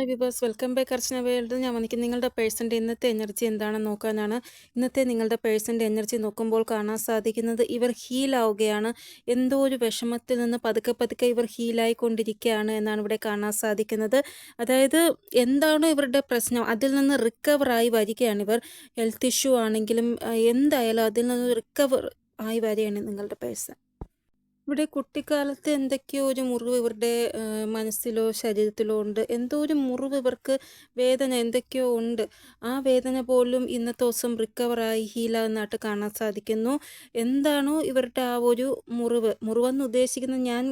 Hi viewers welcome back Archana world ഞാൻ വന്നിക്ക് നിങ്ങളുടെ പേഴ്സന്റെ ഇന്നത്തെ എനർജി എന്താണെന്ന് നോക്കാനാണ്. ഇന്നത്തെ നിങ്ങളുടെ പേഴ്സന്റെ എനർജി നോക്കുമ്പോൾ കാണാൻ സാധിക്കുന്നത് ഇവർ ഹീലാവുകയാണ് എന്തോ ഒരു വിഷമത്തിൽ നിന്ന് പതുക്കെ പതുക്കെ ഇവർ ഹീലായിക്കൊണ്ടിരിക്കുകയാണ് എന്നാണ് ഇവിടെ കാണാൻ സാധിക്കുന്നത്. അതായത് എന്താണോ ഇവരുടെ പ്രശ്നം അതിൽ നിന്ന് റിക്കവറായി വരികയാണ് ഇവർ. ഹെൽത്ത് ഇഷ്യൂ ആണെങ്കിലും എന്തായാലും അതിൽ നിന്ന് റിക്കവർ ആയി വരികയാണ് നിങ്ങളുടെ പേഴ്സൺ ഇവിടെ കുട്ടിക്കാലത്ത് എന്തൊക്കെയോ ഒരു മുറിവ് ഇവരുടെ മനസ്സിലോ ശരീരത്തിലോ ഉണ്ട്. എന്തോ ഒരു മുറിവ് ഇവർക്ക് വേദന എന്തൊക്കെയോ ഉണ്ട്. ആ വേദന പോലും ഇന്നത്തെ ദിവസം റിക്കവറായി ഹീലാകുന്നതായിട്ട് കാണാൻ സാധിക്കുന്നു. എന്താണോ ഇവരുടെ ആ ഒരു മുറിവ്. മുറിവെന്ന് ഉദ്ദേശിക്കുന്നത് ഞാൻ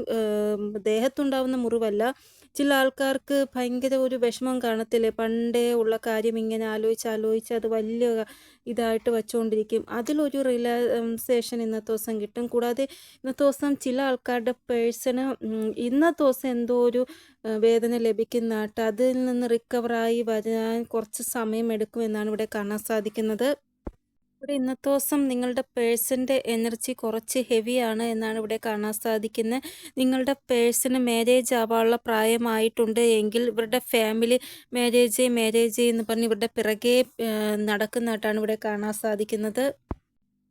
ദേഹത്തുണ്ടാവുന്ന മുറിവല്ല. ചില ആൾക്കാർക്ക് ഭയങ്കര ഒരു വിഷമം കാണത്തില്ലേ? പണ്ടേ ഉള്ള കാര്യം ഇങ്ങനെ ആലോചിച്ച് ആലോചിച്ച് അത് വലിയ ഇതായിട്ട് വച്ചുകൊണ്ടിരിക്കും. അതിലൊരു റിലാക്സേഷൻ ഇന്നത്തെ ദിവസം കിട്ടും. കൂടാതെ ഇന്നത്തെ ദിവസം ചില ആൾക്കാരുടെ പേഴ്സണ് ഇന്നത്തെ ദിവസം എന്തോ ഒരു വേദന ലഭിക്കുന്നതായിട്ട് അതിൽ നിന്ന് റിക്കവറായി വരാൻ കുറച്ച് സമയം എടുക്കുമെന്നാണ് ഇവിടെ കാണാൻ സാധിക്കുന്നത്. ഇവിടെ ഇന്നത്തെ ദിവസം നിങ്ങളുടെ പേഴ്സന്റെ എനർജി കുറച്ച് ഹെവിയാണ് എന്നാണ് ഇവിടെ കാണാൻ സാധിക്കുന്നത്. നിങ്ങളുടെ പേഴ്സണ് മാരേജ് ആവാനുള്ള പ്രായമായിട്ടുണ്ട് എങ്കിൽ ഇവരുടെ ഫാമിലി മാരേജ് മാരേജ് എന്ന് പറഞ്ഞ് ഇവരുടെ പിറകെ നടക്കുന്നതായിട്ടാണ് ഇവിടെ കാണാൻ സാധിക്കുന്നത്.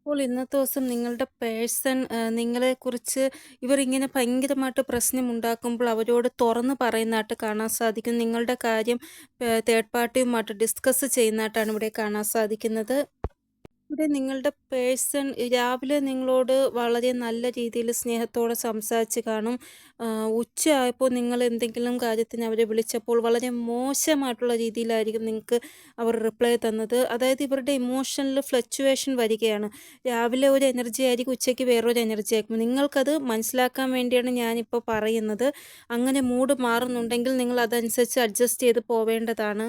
അപ്പോൾ ഇന്നത്തെ ദിവസം നിങ്ങളുടെ പേഴ്സൺ നിങ്ങളെക്കുറിച്ച് ഇവർ ഇങ്ങനെ ഭയങ്കരമായിട്ട് പ്രശ്നമുണ്ടാക്കുമ്പോൾ അവരോട് തുറന്ന് പറയുന്നതായിട്ട് കാണാൻ സാധിക്കും. നിങ്ങളുടെ കാര്യം തേർഡ് പാർട്ടിയുമായിട്ട് ഡിസ്കസ് ചെയ്യുന്നതായിട്ടാണ് ഇവിടെ കാണാൻ സാധിക്കുന്നത്. ഇവിടെ നിങ്ങളുടെ പേഴ്സൺ രാവിലെ നിങ്ങളോട് വളരെ നല്ല രീതിയിൽ സ്നേഹത്തോടെ സംസാരിച്ച് കാണും. ഉച്ചയായപ്പോൾ നിങ്ങൾ എന്തെങ്കിലും കാര്യത്തിന് അവരെ വിളിച്ചപ്പോൾ വളരെ മോശമായിട്ടുള്ള രീതിയിലായിരിക്കും നിങ്ങൾക്ക് അവർ റിപ്ലൈ തന്നത്. അതായത് ഇവരുടെ ഇമോഷണൽ ഫ്ലക്ച്വേഷൻ വരികയാണ്. രാവിലെ ഒരു എനർജി ആയിരിക്കും ഉച്ചയ്ക്ക് വേറൊരു എനർജി ആയിരിക്കും. നിങ്ങൾക്കത് മനസ്സിലാക്കാൻ വേണ്ടിയാണ് ഞാനിപ്പോൾ പറയുന്നത്. അങ്ങനെ മൂഡ് മാറുന്നുണ്ടെങ്കിൽ നിങ്ങൾ അതനുസരിച്ച് അഡ്ജസ്റ്റ് ചെയ്ത് പോവേണ്ടതാണ്.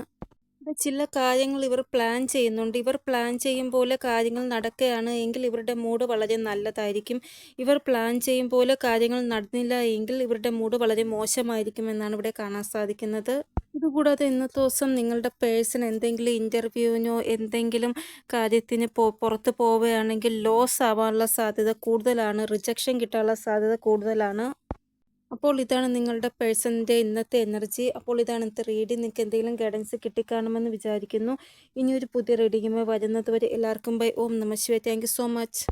ചില കാര്യങ്ങൾ ഇവർ പ്ലാൻ ചെയ്യുന്നുണ്ട്. ഇവർ പ്ലാൻ ചെയ്യും പോലെ കാര്യങ്ങൾ നടക്കുകയാണ് എങ്കിൽ ഇവരുടെ മൂഡ് വളരെ നല്ലതായിരിക്കും. ഇവർ പ്ലാൻ ചെയ്യും പോലെ കാര്യങ്ങൾ നടന്നില്ല എങ്കിൽ ഇവരുടെ മൂഡ് വളരെ മോശമായിരിക്കും എന്നാണ് ഇവിടെ കാണാൻ സാധിക്കുന്നത്. ഇതുകൂടാതെ ഇന്നത്തെ ദിവസം നിങ്ങളുടെ പേഴ്സൺ എന്തെങ്കിലും ഇന്റർവ്യൂവിനോ എന്തെങ്കിലും കാര്യത്തിന് പോ പുറത്ത് പോവുകയാണെങ്കിൽ ലോസ് ആവാനുള്ള സാധ്യത കൂടുതലാണ്. റിജക്ഷൻ കിട്ടാനുള്ള സാധ്യത കൂടുതലാണ്. അപ്പോൾ ഇതാണ് നിങ്ങളുടെ പേഴ്സണിന്റെ ഇന്നത്തെ എനർജി. അപ്പോൾ ഇതാണ് ഇന്നത്തെ റീഡിങ് നിങ്ങൾക്ക് എന്തെങ്കിലും ഗൈഡൻസ് കിട്ടിക്കാണുമെന്ന് വിചാരിക്കുന്നു. ഇനിയൊരു പുതിയ റീഡിങ്ങുമായി വരുന്നത് വരെ എല്ലാവർക്കും ബൈ. ഓം നമ Shiva thank you so much.